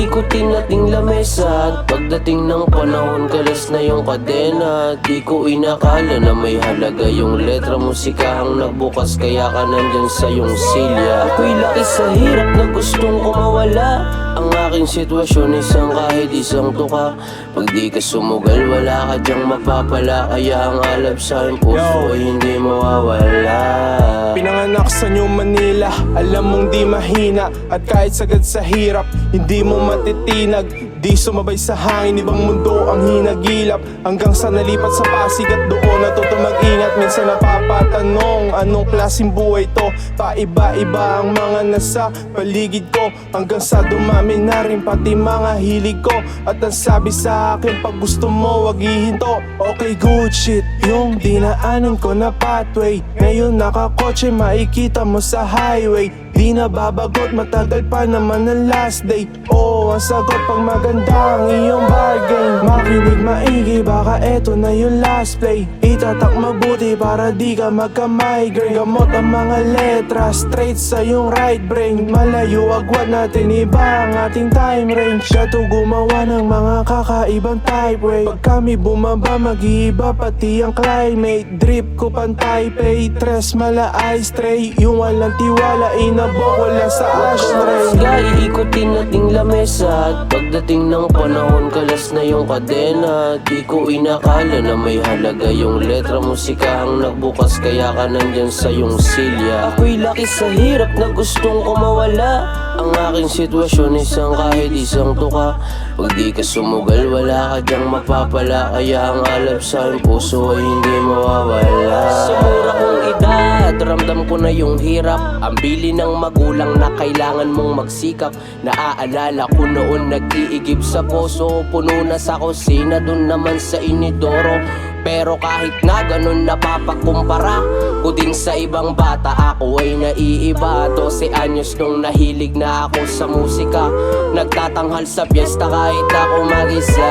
ikutin nating lamesa. At pagdating ng panahon kalas na yung kadena. Di ko inakala na may halaga yung letra. Musikahang nagbukas kaya ka nandyan sa yung silya. Ako'y laki sa hirap na gustong kumawala Ang aking sitwasyon isang kahit isang tuka. Pag di ka sumugal wala ka dyang mapapala. Kaya ang alab sa aking puso ay hindi mawawala. Pinanganak sa New Manila Alam mong di mahina. At kahit sagad sa hirap Hindi mo matitinag Di sumabay sa hangin Ibang mundo ang hinagilap. Hanggang sa nalipat sa Pasig At doon natuto mag-ingat. Minsan napapatanong Anong klaseng buhay to? Paiba-iba ang mga nasa paligid ko. Hanggang sa dumami na rin Pati mga hilig ko. At ang sabi sa akin Pag gusto mo wag ihinto Okay good shit. Yung dinaanan ko na pathway. Ngayon nakakotse makikita mo sa highway. Di na babagot matagal pa naman ang last day. Oo ang sagot pag maganda ang iyong bargain. Makinig maigi baka eto na yung last play. Itatak mabuti para di ka magka-migraine. Gamot ang mga letra straight sa iyong right brain. Malayo agwat natin iba ang ating time range. Siya to gumawa ng mga kakaibang type way. Pag kami bumaba mag-iiba pati ang climate. Drip ko pantay pay Tres mala ice tray. Yung walang tiwala inabok wala sa ashtray. Sky, ikutin nating lamesa. At pagdating ng panahon kalas na yung kadena. Di ko inakala na may halaga yung letra. Musikahang nagbukas kaya ka nandyan sa yung silya. Ako'y laki sa hirap na gustong kumawala Ang aking sitwasyon isang kahit isang tuka. Pag di ka sumugal wala ka dyang mapapala. Kaya ang alab sa aking puso ay hindi mawawala. Sa mura kong edad, ramdam ko na yung hirap. Ang bili ng magulang na kailangan mong magsikap. Naaalala ko noon nag-iigib sa poso. Puno na sa kusina, dun naman sa inidoro pero kahit na ganun napapakumpara Ko din sa ibang bata Ako ay naiiba. 12 anyos nung nahilig na ako sa musika. Nagtatanghal sa piyesta kahit ako mag-isa.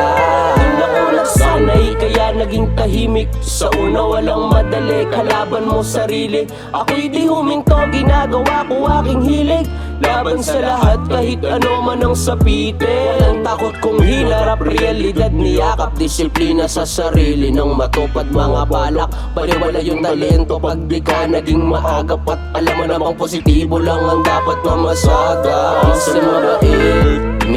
Doon ako nagsanay kaya naging tahimik. Sa una walang madali. Kalaban mo sarili. Ako'y di huminto. Ginagawa ko aking hilig. Laban sa lahat kahit ano man ang sapitin. Walang takot kong hinarap Realidad. Niyakap Disiplina sa sarili Nang matupad mga balak. Baliwala yung talento Pag di ka naging maagap. At alam mo namang positibo lang Ang dapat mamasaga Minsan mabait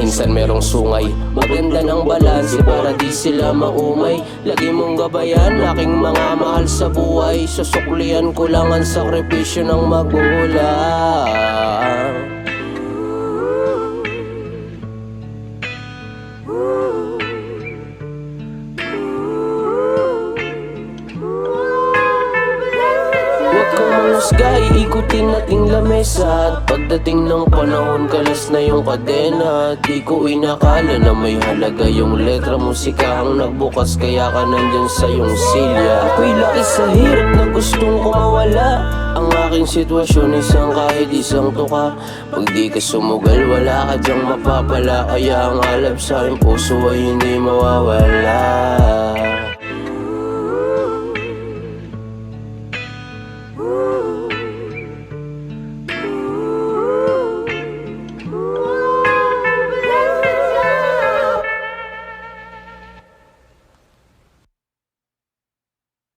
Minsan merong sungay. Maganda ng balanse para di sila maumay Lagi mong gabayan aking mga mahal sa buhay. Susuklian ko lang ang sakripisyo ng magulang kang manghusga, iikutin nating lamesa. At pagdating ng panahon, kalas na yung kadena. Di ko inakala na may halaga yung letra. Musikahang nagbukas kaya ka nandyan sa yung silya. Ako'y laki sa hirap na gustong kumawala. Ang aking sitwasyon isang kahit isang tuka. Pag di ka sumugal, wala ka dyang mapapala. Kaya ang alab sa aking puso ay hindi mawawala